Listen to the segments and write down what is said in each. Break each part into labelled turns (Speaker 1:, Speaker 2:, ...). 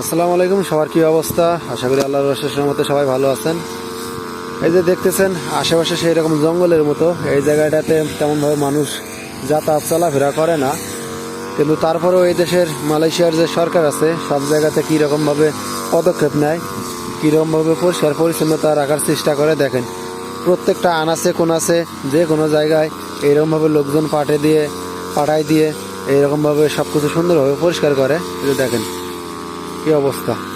Speaker 1: আসসালামু আলাইকুম, সবার কি অবস্থা? আশা করি আল্লাহর মতো সবাই ভালো আছেন। এই যে দেখতেছেন, আশেপাশে সেই রকম জঙ্গলের মতো। এই জায়গাটাতে তেমনভাবে মানুষ যাতায়াত, চলাফেরা করে না। কিন্তু তারপরেও এই দেশের, মালয়েশিয়ার যে সরকার আছে, সব জায়গাতে কীরকমভাবে পদক্ষেপ নেয়, কীরকমভাবে পরিষ্কার পরিচ্ছন্নতা রাখার চেষ্টা করে, দেখেন। প্রত্যেকটা আনাচে কোনাচে, যে কোনো জায়গায় এইরকমভাবে লোকজন পাঠে দিয়ে, পাঠায় দিয়ে, এইরকমভাবে সব কিছু সুন্দরভাবে পরিষ্কার করে। দেখেন কি অবস্থা?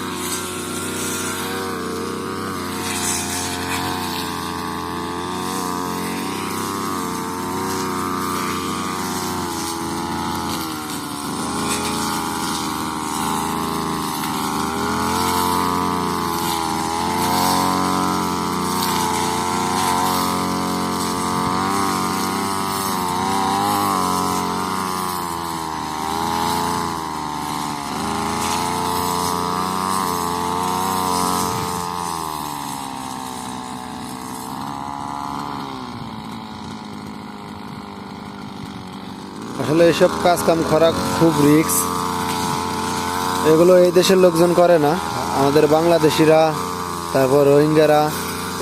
Speaker 1: আসলে এসব কাজ কাম করা খুব রিক্স এগুলো এই দেশের লোকজন করে না। আমাদের বাংলাদেশিরা, তারপর রোহিঙ্গারা,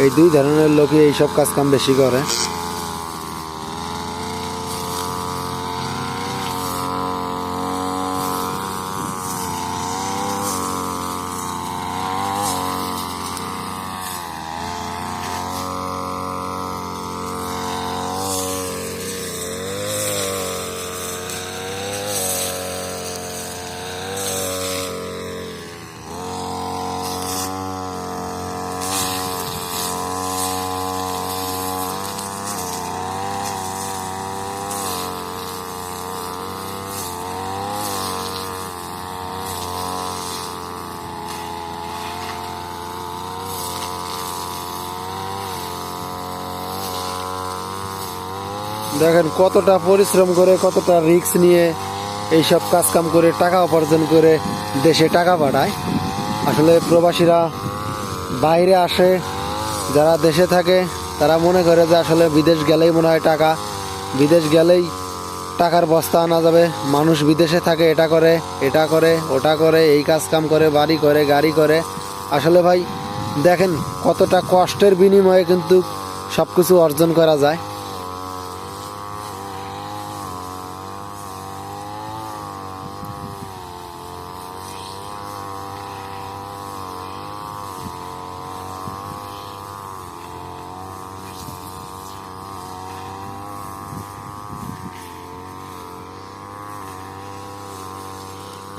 Speaker 1: এই দুই ধরনের লোকই এইসব কাজ কাম বেশি করে। দেখেন কতটা পরিশ্রম করে, কতটা রিস্ক নিয়ে এইসব কাজ কাম করে, টাকা উপার্জন করে দেশে টাকা পাঠায়। আসলে প্রবাসীরা বাইরে আসে, যারা দেশে থাকে, তারা মনে করে যে আসলে বিদেশ গেলেই মনে হয় টাকা। বিদেশ গেলেই টাকার বস্তা আনা যাবে। মানুষ বিদেশে থাকে, এটা করে এটা করে, ওটা করে, এই কাজ কাম করে, বাড়ি করে, গাড়ি করে। আসলে ভাই, দেখেন কতটা কষ্টের বিনিময়ে কিন্তু সব কিছু অর্জন করা যায়।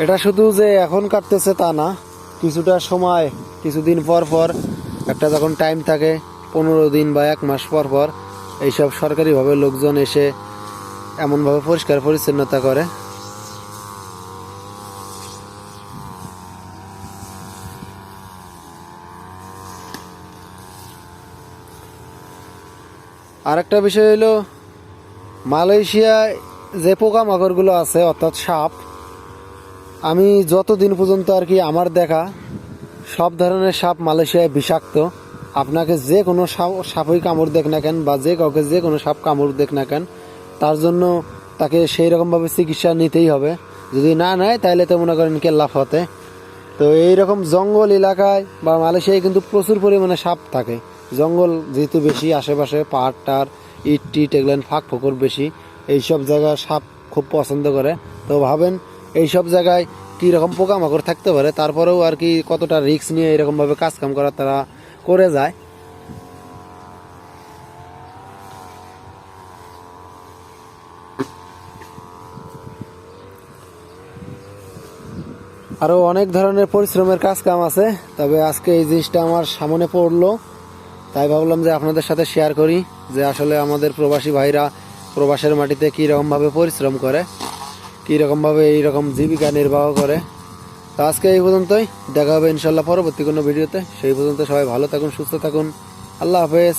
Speaker 1: এটা শুধু যে এখন কাটতেছে তা না, কিছুটা সময়, কিছুদিন পর পর, একটা যখন টাইম থাকে, পনেরো দিন বা এক মাস পর পর, এইসব সরকারিভাবে লোকজন এসে এমনভাবে পরিষ্কার পরিচ্ছন্নতা করে। আরেকটা বিষয় হলো, মালয়েশিয়ায় যে পোকামাকড়গুলো আছে, অর্থাৎ সাপ আমি যতদিন পর্যন্ত আর কি আমার দেখা, সব ধরনের সাপ মালয়েশিয়ায় বিষাক্ত। আপনাকে যে কোনো সাপ- সাপই কামড় দেখ না কেন, বা যে কাউকে যে কোনো সাপ কামড় দেখ না কেন, তার জন্য তাকে সেই রকমভাবে চিকিৎসা নিতেই হবে। যদি না নেয়, তাহলে তো মনে করেন কেল্লাফ হতে তো এইরকম জঙ্গল এলাকায় বা মালয়েশিয়ায় কিন্তু প্রচুর পরিমাণে সাপ থাকে। জঙ্গল যেহেতু বেশি, আশেপাশে পাহাড় টার ইট টিট এগুলো ফাঁক ফোকর বেশি, এইসব জায়গায় সাপ খুব পছন্দ করে। তো ভাবেন এইসব জায়গায় কী রকম পোকামাকড় থাকতে পারে, তারপরেও আর কি কতটা রিস্ক নিয়ে এরকমভাবে কাজ কাম করা তারা করে যায়। আরও অনেক ধরনের পরিশ্রমের কাজ কাম আছে, তবে আজকে এই জিনিসটা আমার সামনে পড়ল, তাই ভাবলাম যে আপনাদের সাথে শেয়ার করি যে আসলে আমাদের প্রবাসী ভাইরা প্রবাসের মাটিতে কী রকমভাবে পরিশ্রম করে। কীরকমভাবে এইরকম জীবিকা নির্বাহ করে। তো আজকে এই পর্যন্তই। দেখা হবে ইনশাল্লাহ পরবর্তী কোনো ভিডিওতে। সেই পর্যন্ত সবাই ভালো থাকুন, সুস্থ থাকুন। আল্লাহ হাফেজ।